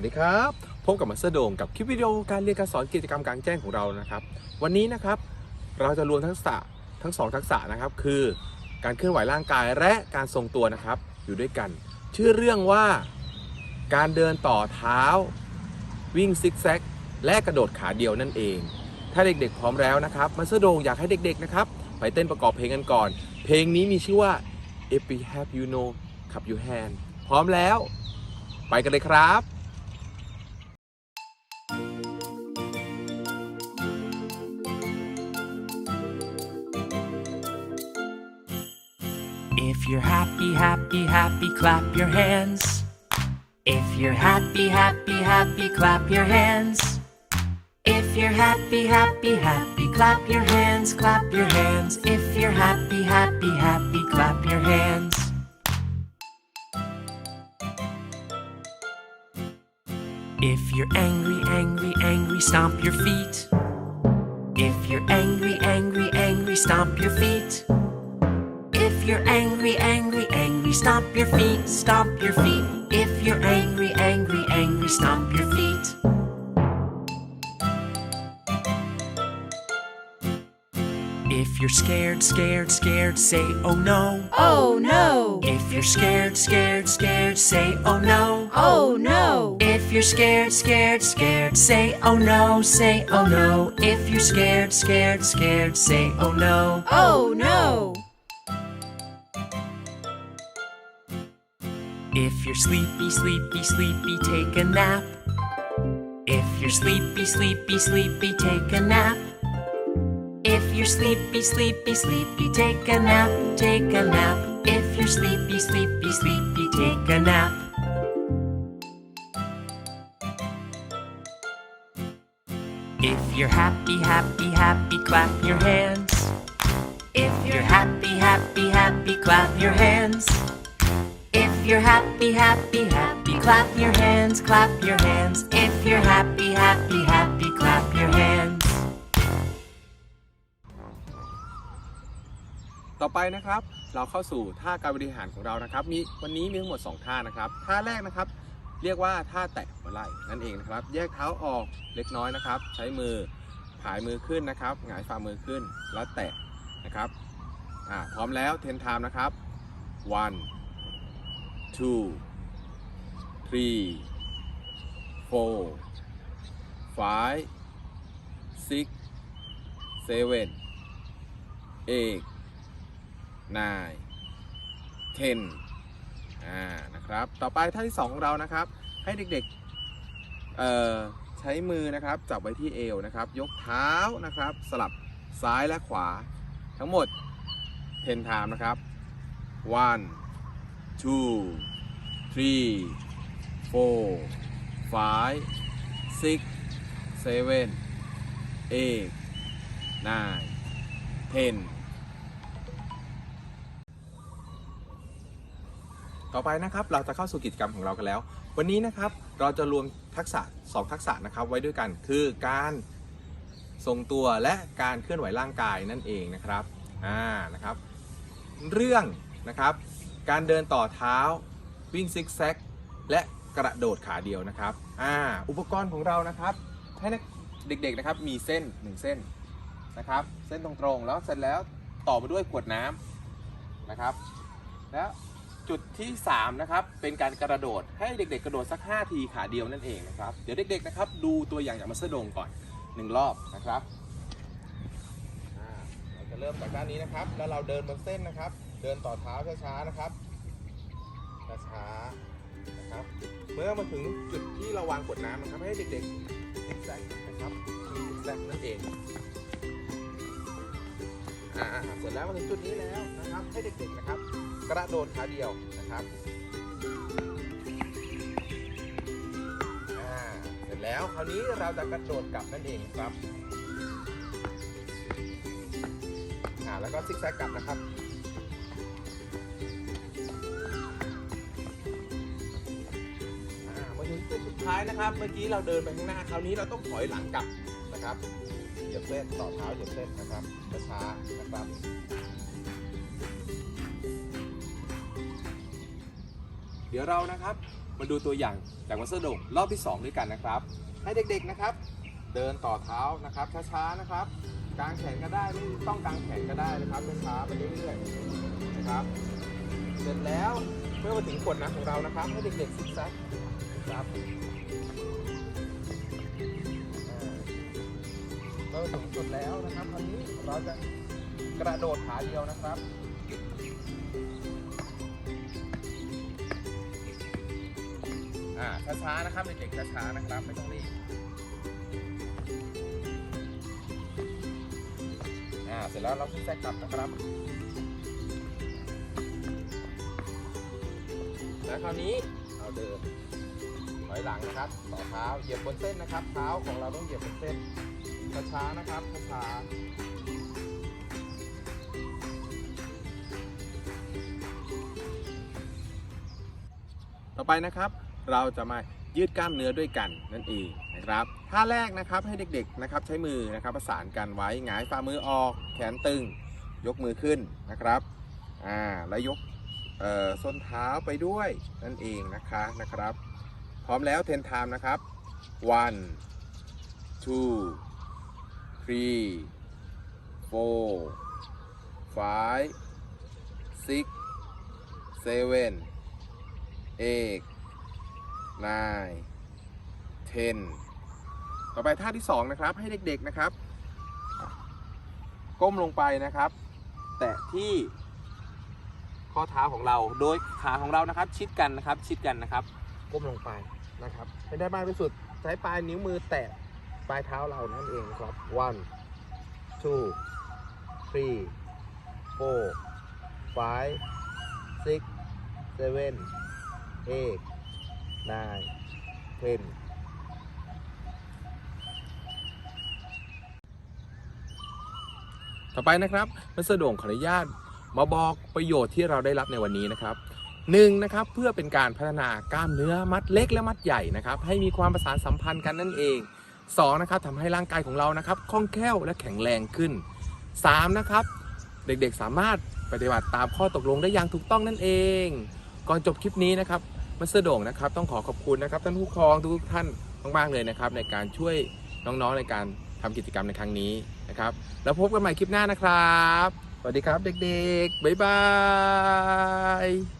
วัสดีครับ พบกับมาสเตอร์โดงกับคลิปวิดีโอการเรียนการสอนกิจกรรมกลางแจ้งของเรานะครับ วันนี้นะครับเราจะรวมทักษะทั้งสองทักษะนะครับ คือการเคลื่อนไหวร่างกายและการทรงตัวนะครับ อยู่ด้วยกัน ชื่อเรื่องว่าการเดินต่อเท้า วิ่งซิกแซกและกระโดดขาเดียวนั่นเอง ถ้าเด็กๆ พร้อมแล้วนะครับมาสเตอร์โดงอยากให้เด็กๆนะครับไปเต้นประกอบเพลงกันก่อน เพลงนี้มีชื่อว่า If We Have You Know ขับ Your Hand พร้อมแล้ว ไปกันเลยครับ If you're happy, happy, happy, clap your hands. If you're happy, happy, happy, clap your hands. If you're happy, happy, happy, clap your hands, clap your hands. If you're happy, happy, happy, clap your hands. If you're angry, angry, angry, stomp your feet. If you're angry, angry, angry, stomp your feet. If you're angry, angry, angry, stomp your feet, stomp your feet. If you're angry, angry, angry, stomp your feet. If you're scared, scared, scared, say oh no. Oh no! If you're scared, scared, scared, say oh no. Oh no! If you're scared, scared, scared, say oh no, say oh no. If you're scared, scared, scared, say oh no. Oh no! If you're sleepy, sleepy, sleepy, take a nap. If you're sleepy, sleepy, sleepy, take a nap. If you're sleepy, sleepy, sleepy, take a nap, take a nap. If you're sleepy, sleepy, sleepy, take a nap. If you're happy, happy, happy, clap your hands. If you're happy, happy, happy, clap your hands. You're happy, happy, happy, clap your hands, clap your hands. If you're happy, happy, happy, clap your hands. ต่อไปนะครับ เราเข้าสู่ท่าการบริหารของเรานะครับ มีวันนี้มีทั้งหมด 2 ท่านะครับ ท่าแรกนะครับ เรียกว่าท่าแตะหัวไหล่นั่นเองนะครับ แยกเท้าออกเล็กน้อยนะครับ ใช้มือผายมือขึ้นนะครับ หงายฝ่ามือขึ้นแล้วแตะนะครับ อ่า พร้อมแล้วเทนไทม์นะครับ one two three four five six seven eight nine ten อ่านะครับ ต่อไปท่าที่ 2 ของเรานะครับ ให้เด็กๆเอ่อใช้มือนะครับ จับไว้ที่เอวนะครับ ยกเท้านะครับ สลับซ้ายและขวาทั้งหมด 10 time นะครับ one two three four five six seven eight nine ten ต่อไปนะครับเราจะเข้าสู่กิจกรรมของเรากันแล้ว วันนี้นะครับเราจะรวมทักษะ 2 ทักษะนะครับไว้ด้วยกันคือการทรงตัวและการเคลื่อนไหวร่างกายนั่นเองนะครับอ่านะครับ เรื่องนะครับ การเดินต่อเท้า วิ่งซิกแซก และกระโดดขาเดียวนะครับอ่าอุปกรณ์ของเรานะครับ ให้นักเด็กๆนะครับมีเส้น 1 เส้นนะครับ เส้นตรงๆ แล้วเสร็จแล้วต่อมาด้วยขวดน้ำนะครับ แล้วจุดที่ 3 นะครับ เป็นการกระโดดให้เด็ก ๆ กระโดดสัก 5 ทีขาเดียวนั่นเองนะครับ เดี๋ยวเด็ก ๆ นะครับ ดูตัวอย่างจากมาสเตอร์โดงก่อน 1 รอบนะครับเราจะเริ่มจากด้านนี้นะครับ แล้วเราเดินบนเส้นนะครับ เดินต่อเท้าช้าๆนะครับช้าๆนะครับ เมื่อมาถึงจุดที่เราวางขวดน้ำนะครับให้เด็กๆซิกแซกนะครับซิกแซกนั่นเองอ่าเสร็จแล้วมาถึงจุดนี้แล้วนะครับ ให้เด็กๆนะครับ กระโดดขาเดียวนะครับอ่าเสร็จแล้วคราวนี้เราจะกระโดดกลับนั่นเองครับอ่าแล้วก็ซิกแซกกลับนะครับ ท้ายนะครับ เมื่อกี้เราเดินไปข้างหน้า คราวนี้เราต้องถอยหลังกลับนะครับ เหยียบเส้นต่อเท้าเหยียบเส้นนะครับ ช้าๆนะครับ เดี๋ยวเรานะครับ มาดูตัวอย่างจากวัสดุรอบที่ 2 ด้วยกันนะครับ ให้เด็กๆนะครับ เดินต่อเท้านะครับ ช้าๆนะครับ กางแขนก็ได้ไม่ต้องกางแขนก็ได้นะครับ ช้าๆไปเรื่อยๆนะครับ เสร็จแล้วเมื่อมาถึงขวดน้ำของเรานะครับ ให้เด็กๆซิกแซกครับ อ่าเมื่อถึงจุดแล้วนะครับคราวนี้เราจะกระโดดขาเดียวนะครับ อ่าช้าๆนะครับเด็กๆช้าๆนะครับไม่ต้องรีบอ่าเสร็จแล้วเราซิกแซกกลับนะครับแล้วคราวนี้เอาเดิน อยหลังนะครับต่อเท้าเหยียบบนเส้นนะครับ เท้าของเราต้องเหยียบบนเส้นช้าๆนะครับช้าต่อไปนะครับเราจะมายืดกล้ามเนื้อด้วยกันนั่นเองนะครับท่าแรกนะครับให้เด็กๆนะครับใช้มือนะครับประสานกันไว้หงายฝ่ามือออก แขนตึง ยกมือขึ้นนะครับอ่าแล้วยกส้นเท้าไปด้วยนั่นเองนะคะนะครับ ร้อมแล้วเทนไทม์นะครับ one two three four five six seven eight nine ten ต่อไปท่าที่สองนะครับ ให้เด็กๆนะครับ ก้มลงไปนะครับ แตะที่ข้อเท้าของเรา โดยขาของเรานะครับ ชิดกันนะครับ ชิดกันนะครับ ก้มลงไป นะครับให้ได้มากที่สุดใช้ปลายนิ้วมือแตะปลายเท้าเรานั่นเองครับ one two three four five six seven eight nine ten ต่อไปนะครับมัสดงขออนุญาตมาบอกประโยชน์ที่เราได้รับในวันนี้นะครับ หนึ่งนะครับเพื่อเป็นการพัฒนากล้ามเนื้อมัดเล็กและมัดใหญ่นะครับให้มีความประสานสัมพันธ์กันนั่นเองสองนะครับทำให้ร่างกายของเรานะครับคล่องแคล่วและแข็งแรงขึ้นสามนะครับเด็กๆสามารถปฏิบัติตามข้อตกลงได้อย่างถูกต้องนั่นเอง ก่อนจบคลิปนี้นะครับมัสโด่งนะครับต้องขอขอบคุณนะครับท่านผู้ปกครองทุกๆท่านมากๆเลยนะครับในการช่วยน้องๆในการทำกิจกรรมในครั้งนี้นะครับ แล้วพบกันใหม่คลิปหน้านะครับ สวัสดีครับเด็กๆ บ๊ายบาย